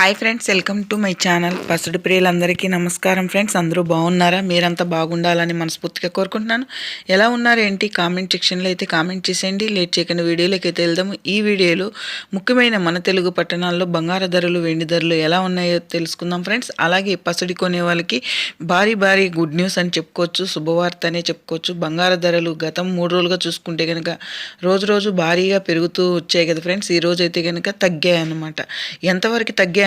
Hi friends welcome to my channel పసుడు ప్రియులందరికీ నమస్కారం friends అందరూ బాగున్నారా? మీరంతా బాగుండాలని మనస్ఫూర్తిగా కోరుకుంటున్నాను. ఎలా ఉన్నారు ఏంటి? కామెంట్ సెక్షన్లో అయితే కామెంట్ చేసేయండి. లేట్ చేయకుండా వీడియోలోకి అయితే వెళ్దాము. ఈ వీడియోలో ముఖ్యమైన మన తెలుగు పట్టణాల్లో బంగారు ధరలు వెండి ధరలు ఎలా ఉన్నాయో తెలుసుకుందాం ఫ్రెండ్స్ అలాగే పసుడి కొనే వాళ్ళకి భారీ భారీ గుడ్ న్యూస్ అని చెప్పుకోవచ్చు శుభవార్త అనే చెప్పుకోవచ్చు. బంగారు ధరలు గతం మూడు రోజులుగా చూసుకుంటే కనుక రోజు రోజు భారీగా పెరుగుతూ వచ్చాయి కదా ఫ్రెండ్స్ ఈ రోజు అయితే కనుక తగ్గాయి అనమాట ఎంతవరకు తగ్గాయి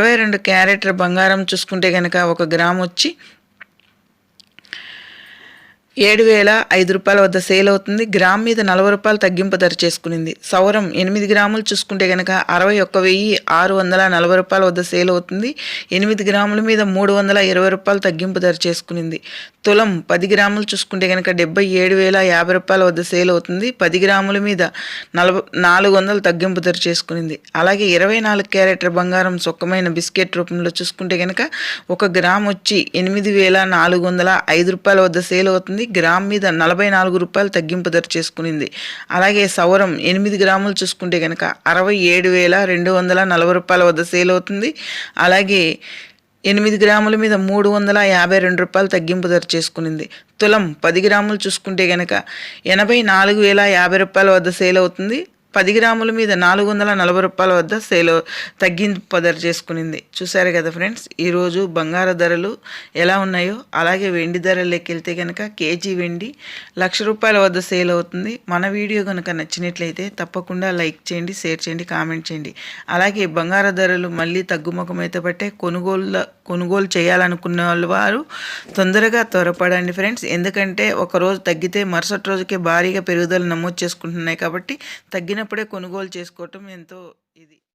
ఇరవై రెండు క్యారెట్ల బంగారం చూసుకుంటే కనుక ఒక గ్రామ్ వచ్చి ఏడు వేల ఐదు రూపాయల వద్ద సేల్ అవుతుంది. గ్రామ్ మీద నలభై రూపాయలు తగ్గింపు ధర చేసుకునింది. సౌరం ఎనిమిది గ్రాములు చూసుకుంటే కనుక అరవై ఒక్క వెయ్యి ఆరు వందల నలభై రూపాయల వద్ద సేల్ అవుతుంది. ఎనిమిది గ్రాముల మీద మూడు వందల ఇరవై రూపాయలు తగ్గింపు ధర చేసుకునింది. తులం పది గ్రాములు చూసుకుంటే కనుక డెబ్బై ఏడు వేల యాభై రూపాయల వద్ద సేల్ అవుతుంది. పది గ్రాముల మీద నలభై నాలుగు వందలు తగ్గింపు ధర చేసుకునింది. అలాగే ఇరవై నాలుగు క్యారెట్ల బంగారం సొక్కమైన బిస్కెట్ రూపంలో చూసుకుంటే కనుక ఒక గ్రామ్ వచ్చి ఎనిమిది వేల నాలుగు వందల ఐదు రూపాయల వద్ద సేల్ అవుతుంది. గ్రామ్ మీద నలభై నాలుగు రూపాయలు తగ్గింపు ధర చేసుకునింది. అలాగే సౌరం ఎనిమిది గ్రాములు చూసుకుంటే కనుక అరవై ఏడు వేల రెండు వందల నలభై రూపాయల వద్ద సేల్ అవుతుంది. అలాగే ఎనిమిది గ్రాముల మీద మూడు వందల యాభై రెండు రూపాయలు తగ్గింపు ధర చేసుకునింది. తులం పది గ్రాములు చూసుకుంటే కనుక ఎనభై నాలుగు వేల యాభై రూపాయల వద్ద సేల్ అవుతుంది. పది గ్రాముల మీద నాలుగు వందల నలభై రూపాయల వద్ద సేల్ తగ్గింపు ధర చేసుకునింది. చూసారు కదా ఫ్రెండ్స్ ఈరోజు బంగారు ధరలు ఎలా ఉన్నాయో అలాగే వెండి ధరలోకి వెళ్తే కనుక కేజీ వెండి లక్ష రూపాయల వద్ద సేల్ అవుతుంది. మన వీడియో కనుక నచ్చినట్లయితే తప్పకుండా లైక్ చేయండి షేర్ చేయండి కామెంట్ చేయండి. అలాగే బంగారు ధరలు మళ్ళీ తగ్గుముఖం అయితే పట్టే కొనుగోలు కొనుగోలు చేయాలనుకున్న వాళ్ళు వారు తొందరగా త్వరపడండి ఫ్రెండ్స్. ఎందుకంటే ఒక రోజు తగ్గితే మరుసటి రోజుకే భారీగా పెరుగుదల నమోదు చేసుకుంటున్నాయి కాబట్టి తగ్గినప్పుడే కొనుగోలు చేసుకోవటం ఎంతో ఇది.